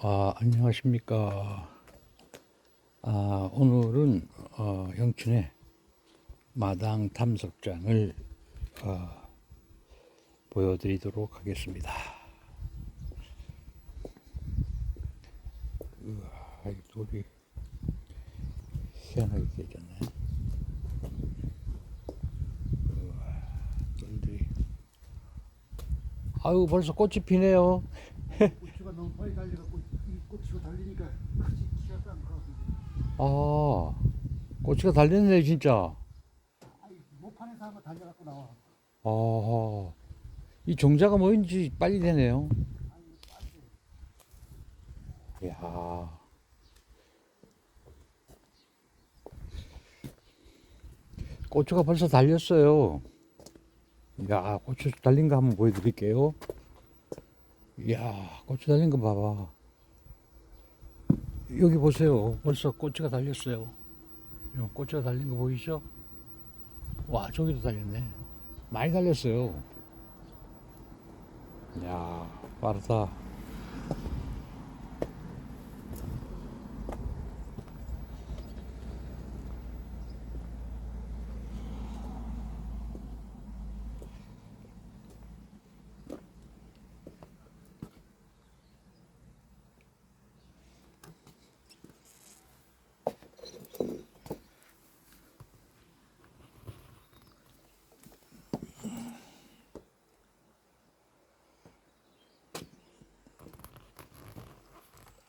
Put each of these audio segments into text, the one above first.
아, 안녕하십니까. 아, 오늘은 어, 영춘의 마당 탐석장을 어, 보여드리도록 하겠습니다. 우와, 이 돌이 희한하게 깨졌네. 아유, 벌써 꽃이 피네요. 고추가 달리니까 크지 키가 싼 거. 아, 꽃이가 달렸네, 진짜. 아이 모판에서 한번 달려갖고 나와. 아, 이 종자가 뭐인지 빨리 되네요. 이야. 고추가 벌써 달렸어요. 이야, 고추 달린 거 한번 보여드릴게요. 이야, 고추 달린 거 봐봐. 여기 보세요. 벌써 고추가 달렸어요. 요 고추가 달린 거 보이죠? 와, 저기도 달렸네. 많이 달렸어요. 야 빠르다.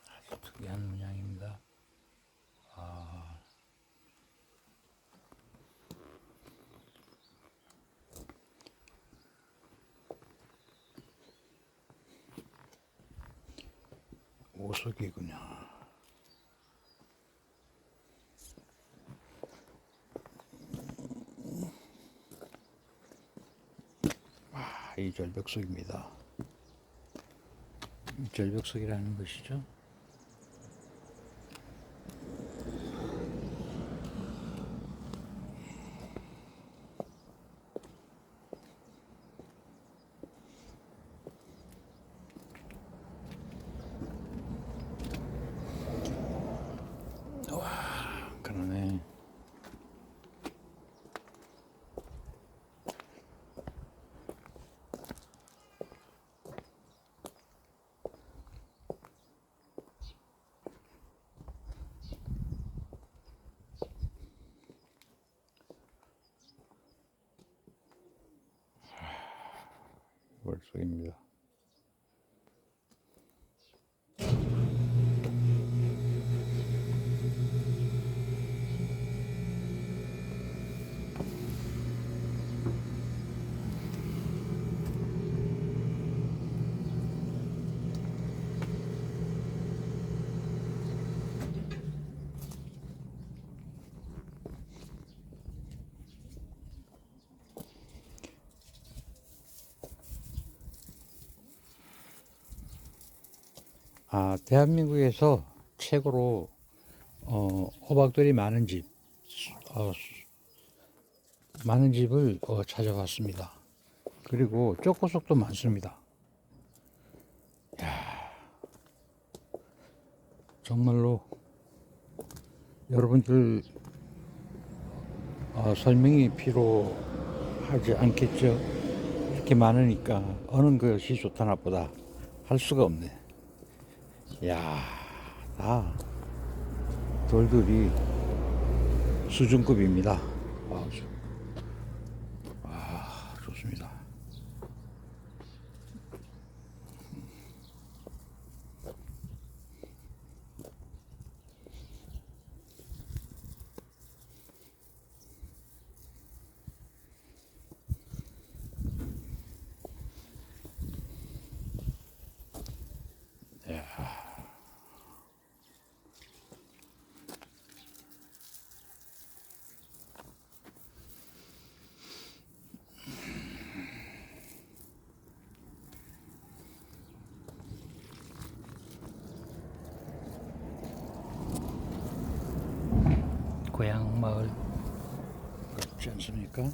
아주 특이한 문양입니다. 아. 오석이군요. 아, 이 절벽석입니다. 이 절벽석이라는 것이죠. 그러네. 월속입니다. 아, 대한민국에서 최고로 어, 호박들이 많은 집, 어, 수- 많은 집을 어, 찾아봤습니다. 그리고 쪼꼬석도 많습니다. 야, 정말로 여러분들 어, 설명이 필요하지 않겠죠? 이렇게 많으니까 어느 것이 좋다 나쁘다 할 수가 없네. 야, 다 돌들이 수준급입니다. 고향 마을 그렇지 않습니까?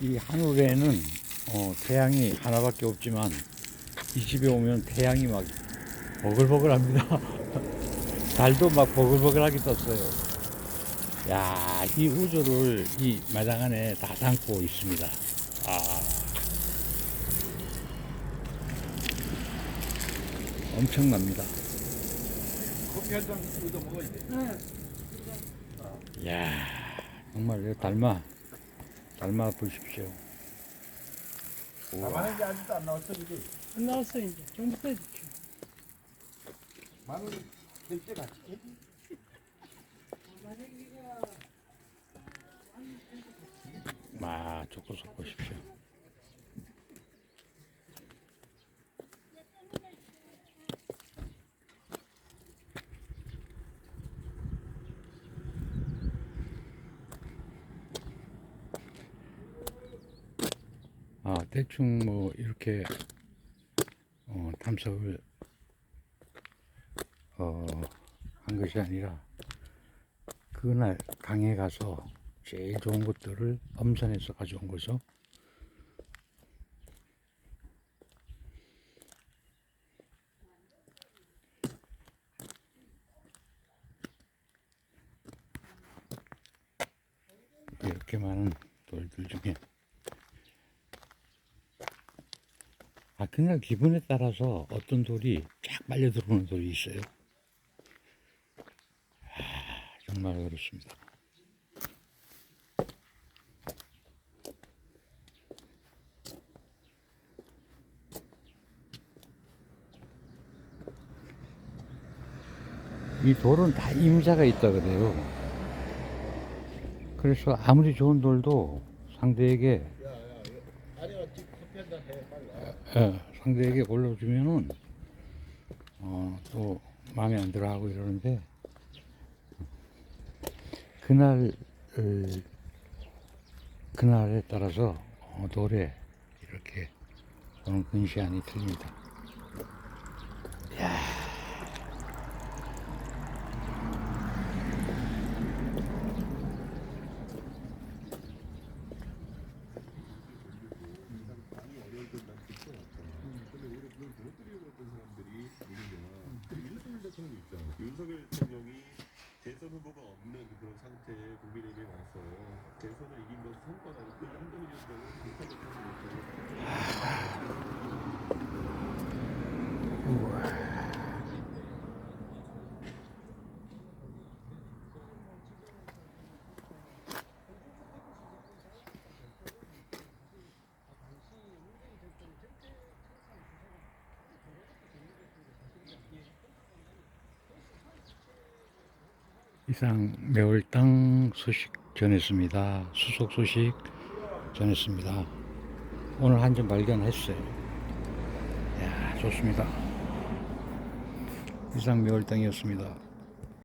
이 한울에는 어, 태양이 하나밖에 없지만 이 집에 오면 태양이 막 버글버글합니다. 달도 막 버글버글하게 떴어요. 야, 이 우주를 이 마당 안에 다 담고 있습니다. 아. 엄청납니다. 커피 한잔 얻어 먹어야 돼. 야 정말 이거 닮아. 닮아 보십시오. 나만한 게 아직도 안 나왔어 이게. 안 나왔어 이제 좀 이따 줄게. 마늘 될때 같이 마, 조금씩 보십시오. 아, 대충 뭐 이렇게 어, 탐색을 어, 한 것이 아니라 그날 강에 가서 제일 좋은 것들을 엄선해서 가져온 거죠. 이렇게 많은 돌들 중에 아 그날 기분에 따라서 어떤 돌이 쫙 빨려 들어오는 돌이 있어요. 아, 정말 그렇습니다. 이 돌은 다 임자가 있다 그래요. 그래서 아무리 좋은 돌도 상대에게. 예, 상대에게 골라주면은 어, 또 마음에 안 들어하고 이러는데 그날 어, 그날에 따라서 어, 돌에 이렇게 오는 근시안이 틀립니다. 윤석열 대통령이 대선 후보가 없는 그런 상태에 국민에게 와서 대선을 이긴 것은 성과가 있고 한동훈 위원장은 못하게 하지 못하고 이상 매월당 소식 전했습니다. 수속 소식 전했습니다. 오늘 한 점 발견했어요. 야 좋습니다. 이상 매월당이었습니다.